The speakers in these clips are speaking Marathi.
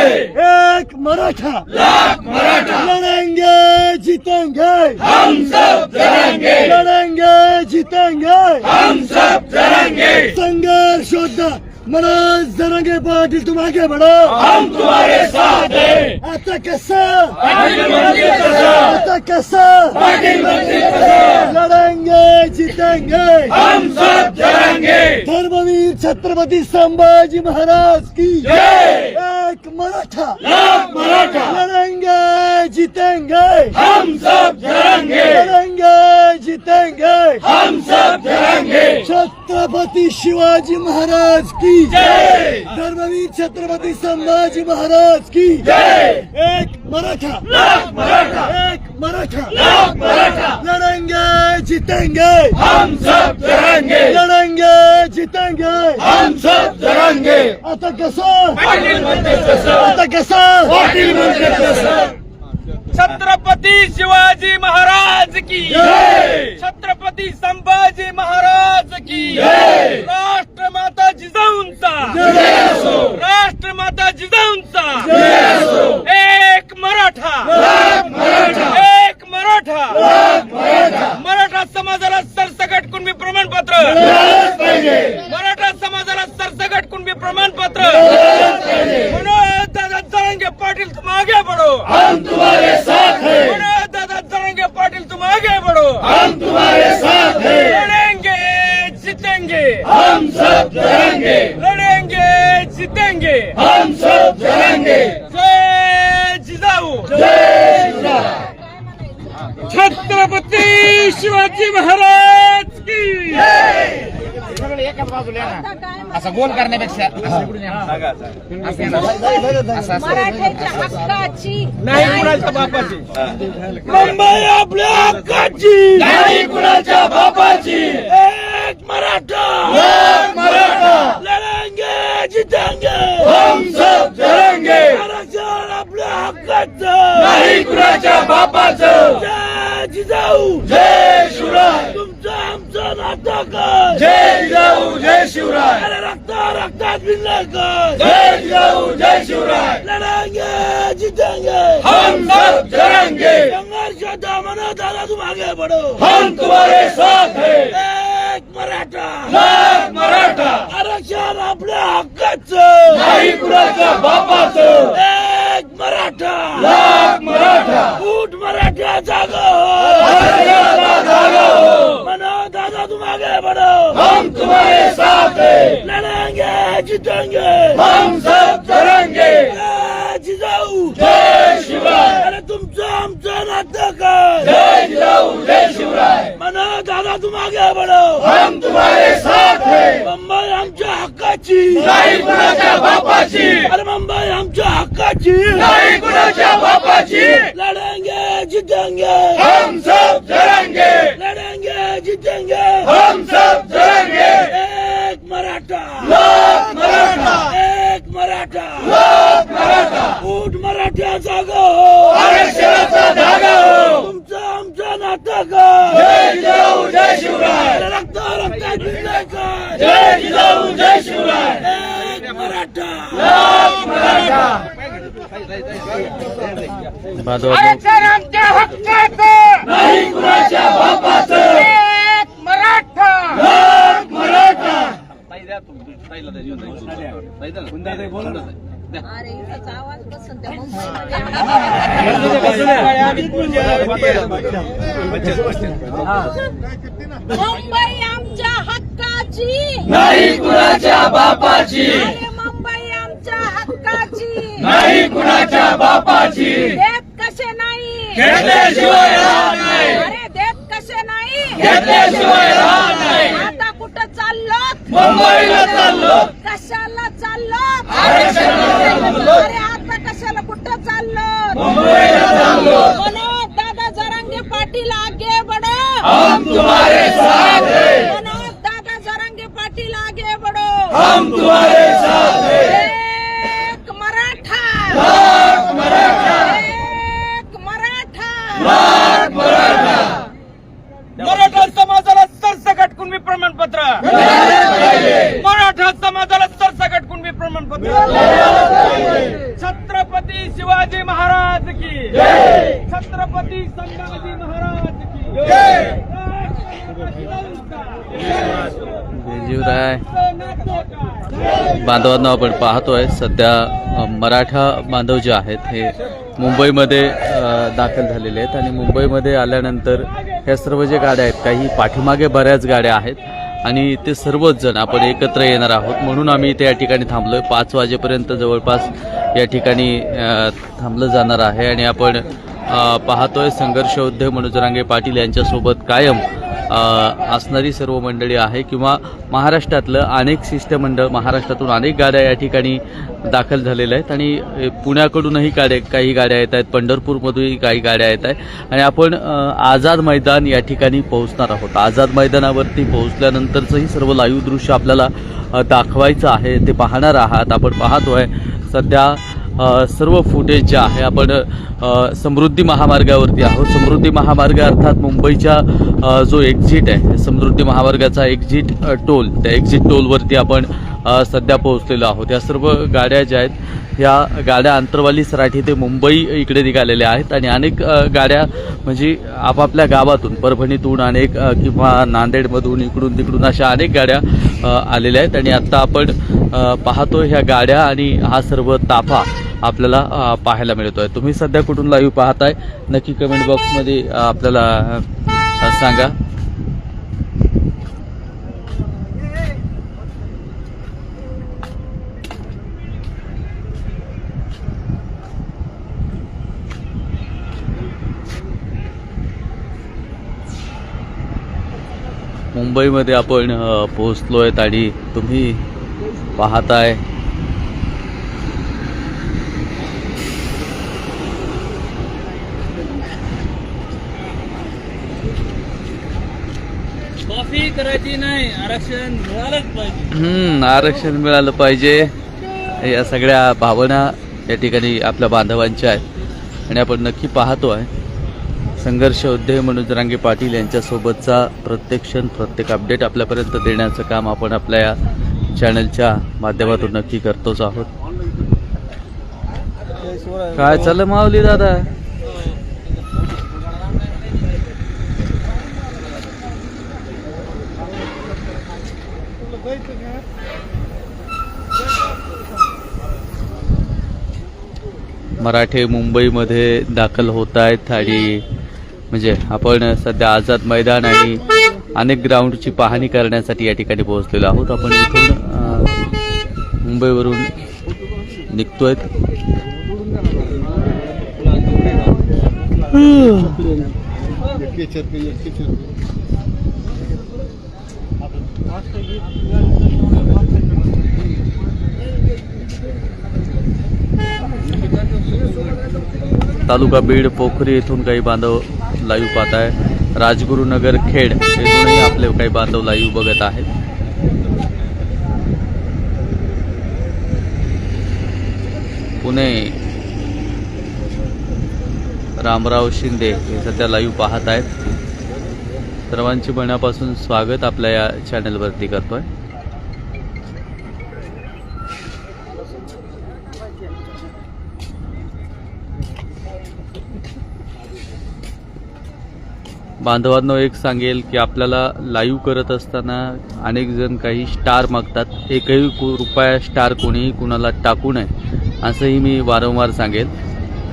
एक मराठा. लड़ेंगे जीतेंगे. हम सब लड़ेंगे लड़ेंगे जीतेंगे. हम सब लड़ेंगे संघर्ष योद्धा मनोज जरंगे पाटील तुम आगे बढ़ो. हम तुम्हारे साथ हैं. आता कसं? कसं? आता कसं? पाटील मंत्री कसं? लड़ेंगे जीतेंगे. हम सब लड़ेंगे धर्मवीर छत्रपती संभाजी महाराज की एक मराठा! मराठा! लड़ेंगे जीतेंगे! हम सब लड़ेंगे लड़ेंगे जीतेंगे! हम सब लड़ेंगे छत्रपती शिवाजी महाराज की जय! धर्मवीर छत्रपती संभाजी महाराज की जय! एक मराठा! मराठा! एक मराठा। मराठा। लड़ेंगे जीतेंगे। हम सब लड़ेंगे लड़ेंगे जीतेंगे। हम सब लड़ेंगे आता कसं? पाटील मंत्री कसं? आता कसं? पाटील मंत्री कसं? छत्रपती शिवाजी महाराज की. छत्रपती संभाजी महाराज की. राष्ट्रमाता जिजाऊंचा राष्ट्रमाता जिजाऊंचा एक मराठा लाख मराठा एक मराठा लाख मराठा मराठा समाजाला सरसकट कुणबी प्रमाणपत्र लढायलाच पाहिजे मराठा समाजाला सरसकट कुणबी प्रमाणपत्र लढायलाच पाहिजे मनोज दादा जरंगे पाटील तुम आगे बढ़ो हम तुम्हारे साथ हैं मनोज दादा जरंगे पाटील तुम आगे बढ़ो हम तुम्हारे साथ हैं। लड़ेंगे जीतेंगे। हम सब लड़ेंगे लड़ेंगे जीतेंगे। हम सब लड़ेंगे जय जिजाऊ। जय शिवराय छत्रपती शिवाजी महाराज। असं गोल करण्यापेक्षा असं इकडून या. असं या ना. असं असं मराठ्याच्या हक्काची नाही कुणाच्या बापाची. मुंबई आपल्या हक्काची. नाही कुणाच्या बापाची. एक मराठा. मराठा. लढेंगे जितेंगे. हम सब आरक्षण आपल्या हक्काचं. नाही कुणाच्या बापाचं. जय जिजाऊ. जय शिवराय. काय जय जिजाऊ जय शिवराय. अरे रक्त रक्तात काय जय जिजाऊ जय शिवराय. लड़ेंगे जीतेंगे हम सब लड़ेंगे संघर्ष दामन दादा तुम आगे बढ़ो हम तुम्हारे साथ हैं. एक मराठा. लाख मराठा. आरक्षण आपल्या हक्काचं. नाही कुणाच्या बापाचं. एक मराठा. लाख मराठा. जाग. आगे बढ़ो हम तुम्हारे साथ हैं लड़ेंगे जीतेंगे हम सब जय जिजाऊ जय शिवराय अरे तुमचं आमचं नातं काय जय जिजाऊ जय शिवराय मनो दादा तुम आगे बढ़ो हम तुम्हारे साथ हैं मुंबई आमच्या हक्काची नाही कुणाच्या बापाची अरे मुंबई आमच्या हक्काची नाही कुणाच्या बापाची लड़ेंगे जीतेंगे हम सब लड़ेंगे लड़ेंगे जीतेंगे हम सब लड़ेंगे एक मराठा लाख मराठा एक मराठा लाख मराठा उठ मराठा जाग हो आरक्षणाचा धागा हो तुमचं आमचं नातं काय जय जिजाऊ जय शिवराय अरे रक्त रक्तात भिनलंय काय जय जिजाऊ जय शिवराय एक मराठा लाख मराठा आरक्षण आमच्या हक्काचं नाही कुणाच्या बापाचं एक मराठा लाख मराठा अरे इथंच आवाज बसून त्या मुंबई आमच्या हक्काची. नाही कुणाच्या बापाची. मुंबई आमच्या हक्काची. नाही कुणाच्या बापाची. घेतल्याशिवाय राहत नाही. अरे देत कसे नाही? घेतल्याशिवाय राहत नाही. आता कुठं चाललो मुंबईला चाललो कशाला चाललो आरक्षणाला चाललो. अरे आता कशाला कुठं चाललो मुंबईला चाललो मनोज दादा जरांगे पाटील आगे हम तुम्हारे साथ हैं मनोज दादा जरांगे पाटील आगे बढ़ो हम तुम्हारे साथ हैं एक मराठा लाख मराठा एक मराठा लाख मराठा मराठा समाजाला सरसकट कुणबी प्रमाणपत्र. मराठा समाजाला सरसकट कुणबी प्रमाणपत्र. मिळालंच पाहिजे छत्र जय छत्रपती संभाजी महाराज की. जय. बेजीवराय बांधवांना आपण पाहतोय सध्या मराठा बांधव जे आहेत हे मुंबईमध्ये दाखल झालेले आहेत आणि मुंबईमध्ये आल्यानंतर ह्या सर्व जे गाड्या आहेत काही पाठीमागे बऱ्याच गाड्या आहेत आणि ते सर्वच जण आपण एकत्र येणार आहोत. म्हणून आम्ही इथे या ठिकाणी आहे पाच वाजेपर्यंत जवळपास या ठिकाणी थांबलं जाणार आहे आणि आपण पाहतोय संघर्ष उद्योग मनोजरांगे पाटील यांच्यासोबत कायम असणारी सर्व मंडळी आहे किंवा महाराष्ट्रातलं अनेक शिष्टमंडळ महाराष्ट्रातून अनेक गाड्या या ठिकाणी दाखल झालेल्या आहेत आणि पुण्याकडूनही गाड्या काही गाड्या येत आहेत पंढरपूरमधूनही काही गाड्या येत आहेत आणि आपण आझाद मैदान या ठिकाणी पोहोचणार आहोत. आझाद मैदानावरती पोहोचल्यानंतरचंही सर्व लाईव्ह दृश्य आपल्याला दाखवायचं आहे ते पाहणार आहात. आपण पाहतो आहे सध्या सर्व फुटेज जे आहे आपण समृद्धी महामार्गावरती आहोत. समृद्धी महामार्ग अर्थात मुंबईच्या जो एक्झिट आहे समृद्धी महामार्गाचा एक्झिट टोल त्या एक्झिट टोलवरती आपण सध्या पोहोचलेलो आहोत. या सर्व गाड्या ज्या आहेत ह्या गाड्या आंतरवाली सराठी ते मुंबई इकडे निघालेल्या आहेत आणि अनेक गाड्या म्हणजे आपापल्या गावातून परभणीतून अनेक किंवा नांदेडमधून इकडून तिकडून अशा अनेक गाड्या आलेल्या आहेत. आणि आत्ता आपण पाहतो ह्या गाड्या आणि हा सर्व ताफा आपल्याला पाहायला पाहायला मिळतोय. तुम्ही सध्या कुठून लाईव्ह पाहताय? नक्की कमेंट बॉक्समध्ये आपल्याला सांगा. मुंबईमध्ये आपण पोहोचलो आहेत आणि तुम्ही पाहताय. कॉफी करायची नाही आरक्षण मिळालंच पाहिजे. हम्म, आरक्षण मिळालं पाहिजे. या सगळ्या भावना या ठिकाणी आपल्या बांधवांच्या आहेत. आणि आपण नक्की पाहतो आहे संघर्ष उद्योग मनोज रांगे पाटील यांच्यासोबतचा प्रत्येक क्षण प्रत्येक अपडेट आपल्यापर्यंत देण्याचं काम आपण आपल्या या चॅनलच्या माध्यमातून नक्की करतोच आहोत. काय चाललं माऊली दादा? मराठे मुंबईमध्ये दाखल होत आहेत आणि म्हणजे आपण सध्या आझाद मैदान आणि अनेक ग्राउंडची पाहणी करण्यासाठी या ठिकाणी पोहोचलेलो आहोत. आपण इथून मुंबईवरून निघतोय. तालुका बीड पोखरी येथून काही बांधव लाईव्ह पाहत आहे राजगुरुनगर खेड येथूनही आपले काही बांधव लाईव्ह बघत आहेत. पुणे रामराव शिंदे हे सध्या लाईव्ह पाहत आहेत. सर्वांची मनापासून स्वागत आपल्या या चॅनलवरती करतोय. बांधवांनो एक सांगेल की आपल्याला लाईव्ह करत असताना अनेक जण काही स्टार मागतात. एकही कु- रुपया स्टार कोणीही कुणाला टाकू नये असंही मी वारंवार सांगेल.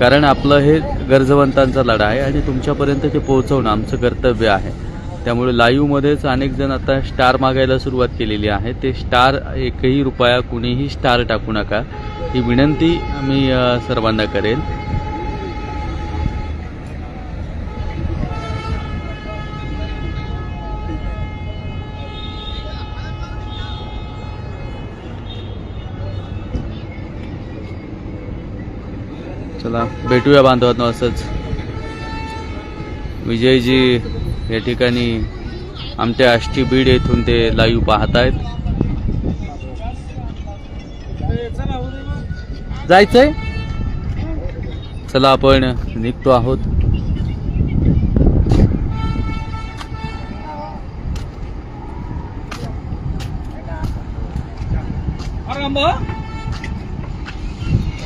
कारण आपलं हे गरजवंतांचा लढा आहे आणि तुमच्यापर्यंत ते पोहोचवणं आमचं कर्तव्य आहे. त्यामुळे लाईव्हमध्येच अनेक जण आता स्टार मागायला सुरुवात केलेली आहे. ते स्टार एकही रुपया कुणीही स्टार टाकू नका. ही विनंती मी सर्वांना करेन चला भेटूया बांधवांना असंच. विजयजी या ठिकाणी आमच्या आष्टी बीड येथून ते लाईव्ह पाहत आहेत जायचंय? चला आपण निघतो आहोत. रामभाऊ?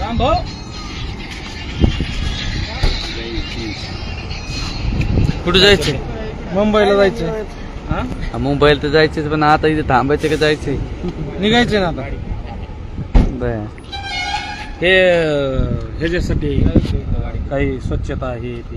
रामभाऊ? कुठे जायचे मुंबईला जायचं मुंबईला तर जायचेच पण आता इथे थांबायचे का जायचे निघायचे ना आता. बर. हे ह्याच्यासाठी काही स्वच्छता हे ते.